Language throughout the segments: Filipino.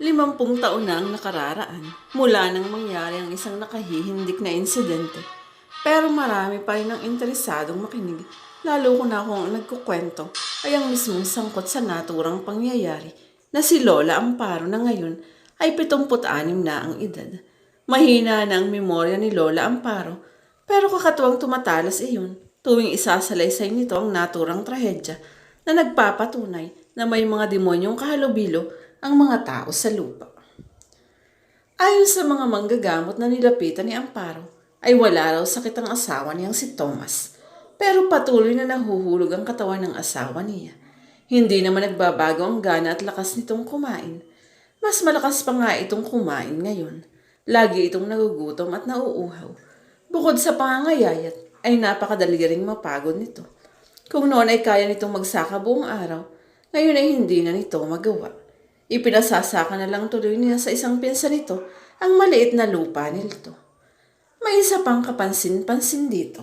Limampung taon na ang nakararaan mula nang mangyari ang isang nakahihindik na insidente. Pero marami pa rin ang interesadong makinig, lalo ko na kung ang nagkukwento ay ang mismong sangkot sa naturang pangyayari na si Lola Amparo na ngayon ay 76 na ang edad. Mahina na ang memorya ni Lola Amparo, pero kakatuwang tumatalas iyon tuwing isasalaysay nito ang naturang trahedya na nagpapatunay na may mga demonyong kahalubilo ang mga tao sa lupa. Ayon sa mga manggagamot na nilapitan ni Amparo, ay wala raw sakit ang asawa niyang si Thomas. Pero patuloy na nahuhulog ang katawan ng asawa niya. Hindi naman nagbabago ang gana at lakas nitong kumain. Mas malakas pa nga itong kumain ngayon. Lagi itong nagugutom at nauuhaw. Bukod sa pangangayayat, ay napakadali ring mapagod nito. Kung noon ay kaya nitong magsaka buong araw, ngayon ay hindi na nito magawa. Ipinasasaka na lang tuloy niya sa isang pinsa nito ang maliit na lupa nito. May isa pang kapansin-pansin dito.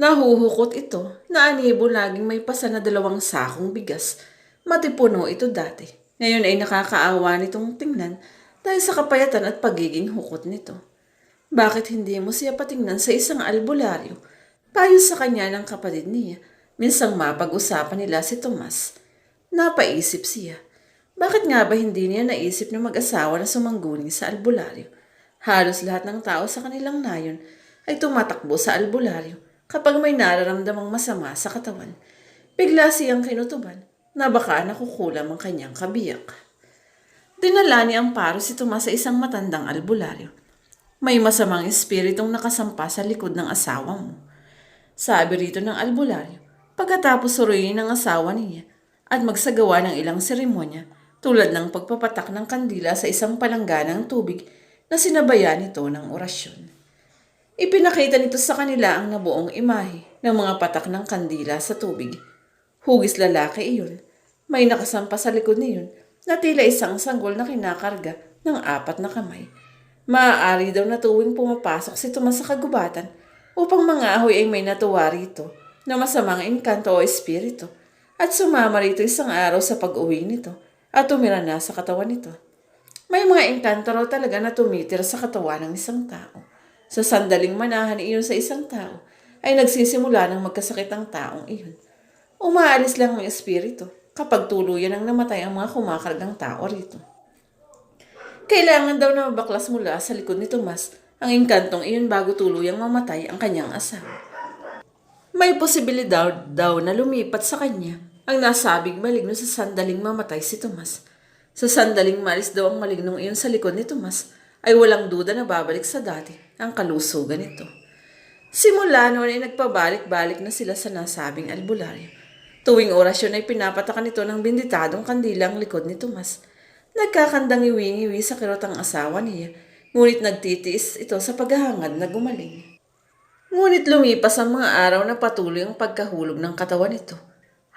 Nahuhukot ito na anibo laging may pasa na dalawang sakong bigas. Matipuno ito dati. Ngayon ay nakakaawa nitong tingnan dahil sa kapayatan at pagiging hukot nito. Bakit hindi mo siya patingnan sa isang albularyo? Payo sa kanya ng kapatid niya. Minsang mapag-usapan nila si Tomas. Napaisip siya. Bakit nga ba hindi niya naisip na mag-asawa na sumangguni sa albularyo? Halos lahat ng tao sa kanilang nayon ay tumatakbo sa albularyo kapag may nararamdamang masama sa katawan. Bigla siyang kinutuban na baka nakukulam ang kanyang kabiyak. Dinala ni Amparo si Tomas sa isang matandang albularyo. May masamang espiritong nakasampa sa likod ng asawa mo. Sabi rito ng albularyo, pagkatapos suruyin ng asawa niya at magsagawa ng ilang seremonya tulad ng pagpapatak ng kandila sa isang palangganang tubig na sinabayan nito ng orasyon. Ipinakita nito sa kanila ang nabuong imahe ng mga patak ng kandila sa tubig. Hugis lalaki iyon. May nakasampa sa likod niyon na tila isang sanggol na kinakarga ng apat na kamay. Maaari daw na tuwing pumapasok si Tomas sa kagubatan upang mga ahoy ay may natuwa rito na masamang engkanto o espiritu at sumama rito isang araw sa pag-uwi nito at tumira na sa katawan nito. May mga engkanto raw talaga na tumitira sa katawan ng isang tao. Sa sandaling manahan iyon sa isang tao, ay nagsisimula ng magkasakit ang taong iyon. Umaalis lang ang espiritu kapag tuluyan ang namatay ang mga kumakargang tao rito. Kailangan daw na mabaklas mula sa likod ni Tomas ang engkantong iyon bago tuluyang mamatay ang kanyang asawa. May posibilidad daw na lumipat sa kanya ang nasabing maligno sa sandaling mamatay si Tomas. Sa sandaling malis daw ang malignong iyon sa likod ni Tomas, ay walang duda na babalik sa dati ang kalusugan nito. Simula noon ay nagpabalik-balik na sila sa nasabing albularyo. Tuwing orasyon ay pinapatakan nito ng binditadong kandila ang likod ni Tomas. Nagkakandang iwing-iwi sa kirot ang asawa niya, ngunit nagtitiis ito sa paghahangad na gumaling. Ngunit lumipas ang mga araw na patuloy ang pagkahulog ng katawan nito.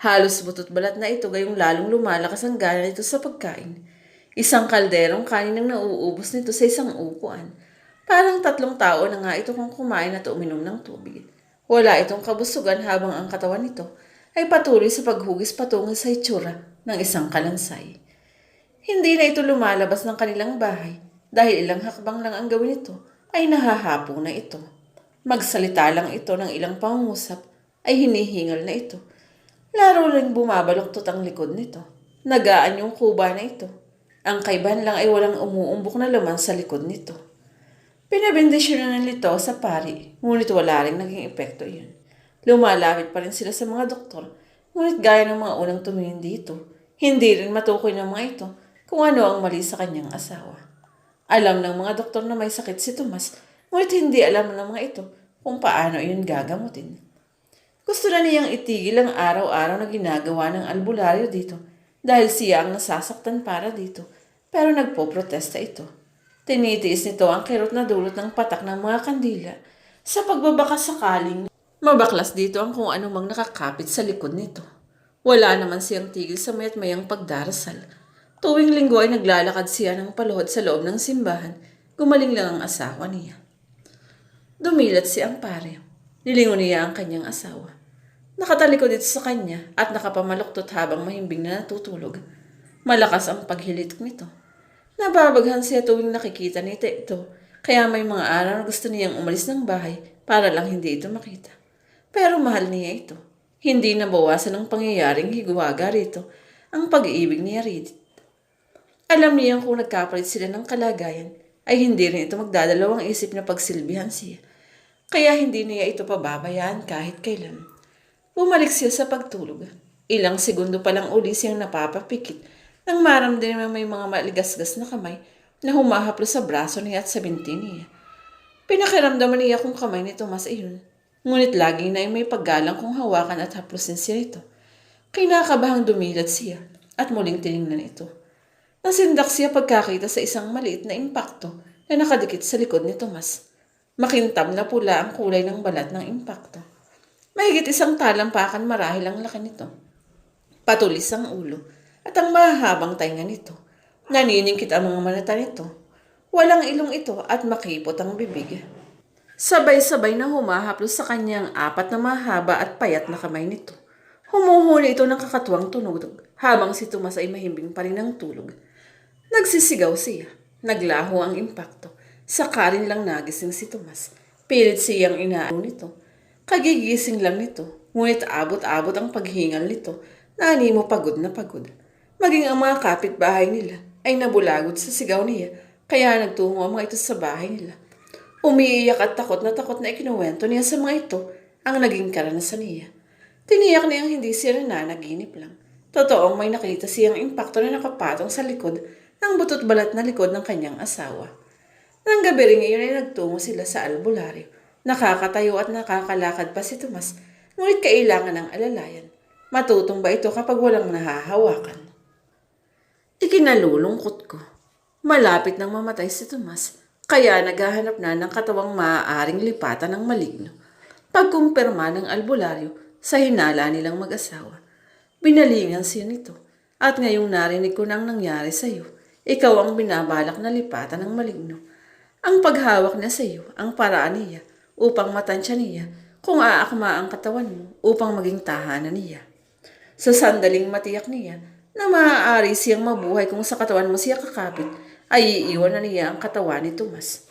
Halos butot balat na ito gayong lalong lumalakas ang gana nito sa pagkain. Isang kalderong kanin ang nauubos nito sa isang upuan. Parang tatlong tao na nga ito kung kumain at uminom ng tubig. Wala itong kabusugan habang ang katawan nito ay patuloy sa paghugis patungo sa itsura ng isang kalansay. Hindi na ito lumalabas ng kanilang bahay dahil ilang hakbang lang ang gawin nito ay nahahapo na ito. Magsalita lang ito ng ilang pangungusap ay hinihingal na ito. Laro rin bumabaloktot ang likod nito. Nagaan yung kuba na ito. Ang kaiban lang ay walang umuumbok na laman sa likod nito. Pinabindisyon na nito sa pari, ngunit wala rin naging epekto iyon. Lumalapit pa rin sila sa mga doktor, ngunit gaya ng mga unang tumingin dito, hindi rin matukoy ng mga ito kung ano ang mali sa kanyang asawa. Alam ng mga doktor na may sakit si Tomas, ngunit hindi alam ng mga ito kung paano iyon gagamutin. Gusto na niyang itigil ang araw-araw na ginagawa ng albularyo dito dahil siya ang nasasaktan para dito, pero nagpo-protesta ito. Tinitiis nito ang kirot na dulot ng patak ng mga kandila sa pagbabaka sakaling mabaklas dito ang kung anumang nakakapit sa likod nito. Wala naman siyang tigil sa mayat mayang pagdarasal. Tuwing linggo ay naglalakad siya ng paluhod sa loob ng simbahan, gumaling lang ang asawa niya. Dumilat si Ampare. Nilingon niya ang kanyang asawa. Nakatalikod ito sa kanya at nakapamaluktot habang mahimbing na natutulog. Malakas ang paghilit nito. Nababaghan siya tuwing nakikita nito ito. Kaya may mga araw na gusto niyang umalis ng bahay para lang hindi ito makita. Pero mahal niya ito. Hindi nabawasan ng pangyayaring higuwaga rito ang pag-iibig niya rito. Alam niya kung nagkapalit sila ng kalagayan, ay hindi rin ito magdadalawang isip na pagsilbihan siya. Kaya hindi niya ito pababayaan kahit kailan. Bumalik siya sa pagtulog. Ilang segundo pa lang uli siyang napapapikit nang maramdaman may mga maligasgas na kamay na humahaplo sa braso niya at sa binti niya. Pinakiramdaman niya kung kamay ni Tomas iyon. Ngunit lagi na may paggalang kung hawakan at haplusin siya ito. Kinakabahang dumilat siya at muling tiningnan ito. Nasindak siya pagkakita sa isang maliit na impakto na nakadikit sa likod ni Tomas. Makintab na pula ang kulay ng balat ng impakto. Mahigit isang talampakan marahil ang laki nito. Patulis ang ulo at ang mahahabang tainga nito. Naniningkit ang mga manata nito. Walang ilong ito at makipot ang bibig. Sabay-sabay na humahaplos sa kanyang apat na mahaba at payat na kamay nito. Humuhuli ito ng kakatuwang tunog habang si Tomas ay mahimbing pa rin ng tulog. Nagsisigaw siya. Naglaho ang impakto. Saka rin lang nagising si Tomas. Pilit siyang inaano nito. Kagigising lang nito. Ngunit abot-abot ang paghingal nito na animo pagod na pagod. Maging ang mga kapitbahay nila ay nabulagod sa sigaw niya kaya nagtungo ang mga ito sa bahay nila. Umiiyak at takot na takot na ikinuwento niya sa mga ito ang naging karanasan niya. Tiniyak niyang hindi siya nananaginip lang. Totoong may nakita siyang impakto na nakapatong sa likod ng butot balat na likod ng kanyang asawa. Nang gabi rin iyon ay nagtungo sila sa albularyo. Nakakatayo at nakakalakad pa si Tomas, ngunit kailangan ng alalayan. Matutong ba ito kapag walang nahahawakan? Ikinalulungkot ko. Malapit nang mamatay si Tomas, kaya naghahanap na ng katawang maaaring lipatan ng maligno. Pagkumpirma ng albularyo sa hinala nilang mag-asawa. Binalingan siya nito. At ngayong narinig ko nang nangyari sa iyo, ikaw ang binabalak na lipatan ng maligno. Ang paghawak niya sa iyo, ang paraan niya, upang matansya niya kung aakma ang katawan mo upang maging tahanan niya. Sa sandaling matiyak niya na maaari siyang mabuhay kung sa katawan mo siya kakapit, ay iiwan na niya ang katawan ni Tomas.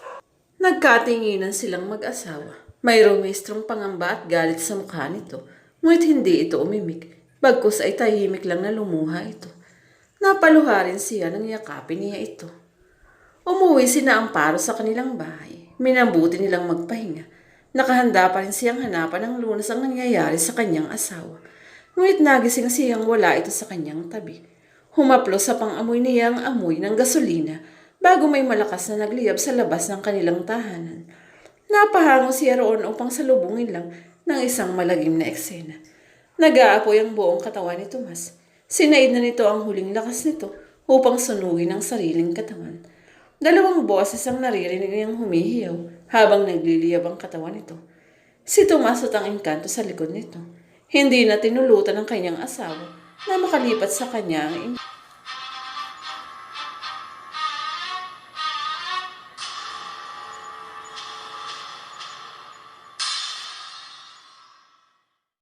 Nagkatinginan silang mag-asawa. May rumistrong pangamba at galit sa mukha nito, ngunit hindi ito umimik. Bagkus ay tahimik lang na lumuha ito. Napaluha rin siya nang yakapin niya ito. Umuwi sina Amparo sa kanilang bahay. Minabuti nilang magpahinga. Nakahanda pa rin siyang hanapan ng lunas ang nangyayari sa kanyang asawa. Ngunit nagising siyang wala ito sa kanyang tabi. Humaplo sa pang-amoy niya ang amoy ng gasolina bago may malakas na nagliyab sa labas ng kanilang tahanan. Napahango siya roon upang salubungin lang ng isang malagim na eksena. Nag-aapoy ang buong katawan ni Tomas. Sinaid na nito ang huling lakas nito upang sunugin ang sariling katawan. Dalawang boses ang naririnig niyang humihiyaw habang nagliliyab ang katawan nito. Si Tomas at ang engkanto sa likod nito. Hindi na tinulutan ng kanyang asawa na makalipat sa kanya ang